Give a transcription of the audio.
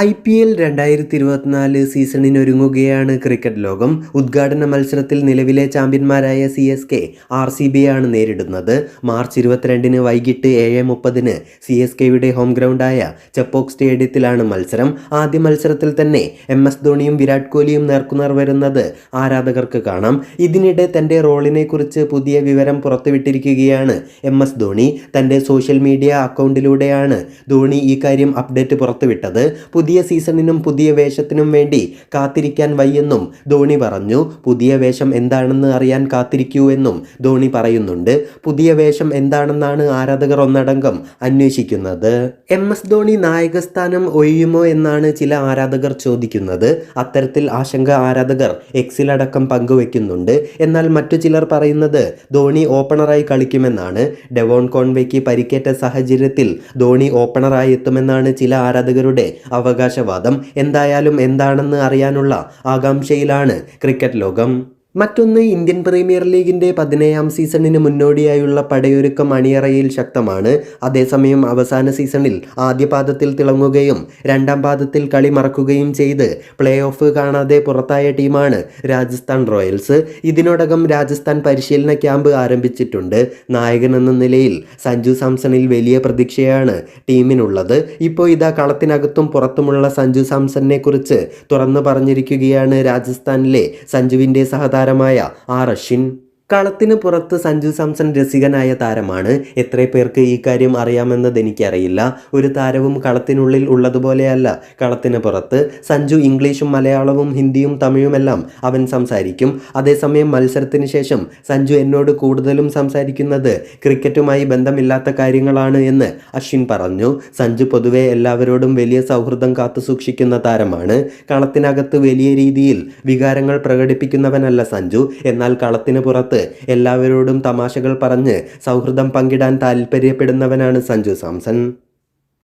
I P L രണ്ടായിരത്തി ഇരുപത്തിനാല് സീസണിനൊരുങ്ങുകയാണ് cricket ലോകം. ഉദ്ഘാടന മത്സരത്തിൽ നിലവിലെ ചാമ്പ്യന്മാരായ C S K R C B ആണ് നേരിടുന്നത്. മാർച്ച് ഇരുപത്തിരണ്ടിന് വൈകിട്ട് ഏഴ് മുപ്പതിന് സി എസ് കെയുടെ ഹോം ഗ്രൗണ്ടായ ചെപ്പോക് സ്റ്റേഡിയത്തിലാണ് മത്സരം. ആദ്യ മത്സരത്തിൽ തന്നെ എം എസ് ധോണിയും വിരാട് കോഹ്ലിയും നേർക്കുനേർ വരുന്നത് ആരാധകർക്ക് കാണാം. ഇതിനിടെ തന്റെ റോളിനെക്കുറിച്ച് പുതിയ വിവരം പുറത്തുവിട്ടിരിക്കുകയാണ് എം എസ് ധോണി. തന്റെ സോഷ്യൽ മീഡിയ അക്കൗണ്ടിലൂടെയാണ് ധോണി ഈ കാര്യം അപ്ഡേറ്റ് പുറത്തുവിട്ടത്. പുതിയ സീസണിനും പുതിയ വേഷത്തിനും വേണ്ടി കാത്തിരിക്കാൻ വയ്യെന്നും ധോണി പറഞ്ഞു. പുതിയ വേഷം എന്താണെന്ന് അറിയാൻ കാത്തിരിക്കൂ എന്നും ധോണി പറയുന്നുണ്ട്. പുതിയ വേഷം എന്താണെന്നാണ് ആരാധകർ ഒന്നടങ്കം അന്വേഷിക്കുന്നത്. എം എസ് ധോണി നായകസ്ഥാനം ഒഴിയുമോ എന്നാണ് ചില ആരാധകർ ചോദിക്കുന്നത്. അത്തരത്തിൽ ആശങ്ക ആരാധകർ എക്സിലടക്കം പങ്കുവെക്കുന്നുണ്ട് എന്നാൽ മറ്റു ചിലർ പറയുന്നത് ധോണി ഓപ്പണറായി കളിക്കുമെന്നാണ്. ഡെവോൺ കോൺവേക്ക് പരിക്കേറ്റ സാഹചര്യത്തിൽ ധോണി ഓപ്പണറായി എത്തുമെന്നാണ് ചില ആരാധകരുടെ അവകാശവാദം എന്തായാലും എന്താണെന്ന് അറിയാനുള്ള ആകാംക്ഷയിലാണ് ക്രിക്കറ്റ് ലോകം. മറ്റൊന്ന് ഇന്ത്യൻ പ്രീമിയർ ലീഗിന്റെ പതിനേഴാം സീസണിന് മുന്നോടിയായുള്ള പടയൊരുക്കം അണിയറയിൽ ശക്തമാണ്. അതേസമയം അവസാന സീസണിൽ ആദ്യ പാദത്തിൽ തിളങ്ങുകയും രണ്ടാം പാദത്തിൽ കളി മറക്കുകയും ചെയ്ത് പ്ലേ ഓഫ് കാണാതെ പുറത്തായ ടീമാണ് രാജസ്ഥാൻ റോയൽസ്. ഇതിനോടകം രാജസ്ഥാൻ പരിശീലന ക്യാമ്പ് ആരംഭിച്ചിട്ടുണ്ട്. നായകൻ എന്ന നിലയിൽ സഞ്ജു സാംസണിൽ വലിയ പ്രതീക്ഷയാണ് ടീമിനുള്ളത്. ഇപ്പോൾ ഇതാ കളത്തിനകത്തും പുറത്തുമുള്ള സഞ്ജു സാംസണിനെ കുറിച്ച് തുറന്നു പറഞ്ഞിരിക്കുകയാണ് രാജസ്ഥാനിലെ സഞ്ജുവിന്റെ സഹതാരമായ ആർ അശ്വിൻ കളത്തിന് പുറത്ത് സഞ്ജു സാംസൺ രസികനായ താരമാണ്. എത്ര പേർക്ക് ഈ കാര്യം അറിയാമെന്നത് എനിക്കറിയില്ല. ഒരു താരവും കളത്തിനുള്ളിൽ ഉള്ളതുപോലെയല്ല. കളത്തിന് പുറത്ത് സഞ്ജു ഇംഗ്ലീഷും മലയാളവും ഹിന്ദിയും തമിഴുമെല്ലാം അവൻ സംസാരിക്കും. അതേസമയം മത്സരത്തിന് ശേഷം സഞ്ജു എന്നോട് കൂടുതലും സംസാരിക്കുന്നത് ക്രിക്കറ്റുമായി ബന്ധമില്ലാത്ത കാര്യങ്ങളാണ് എന്ന് അശ്വിൻ പറഞ്ഞു. സഞ്ജു പൊതുവെ എല്ലാവരോടും വലിയ സൗഹൃദം കാത്തുസൂക്ഷിക്കുന്ന താരമാണ്. കളത്തിനകത്ത് വലിയ രീതിയിൽ വികാരങ്ങൾ പ്രകടിപ്പിക്കുന്നവനല്ല സഞ്ജു. എന്നാൽ കളത്തിന് പുറത്ത് എല്ലാവരോടും തമാശകൾ പറഞ്ഞ് സൗഹൃദം പങ്കിടാൻ താല്പര്യപ്പെടുന്നവനാണ് സഞ്ജു സാംസൺ.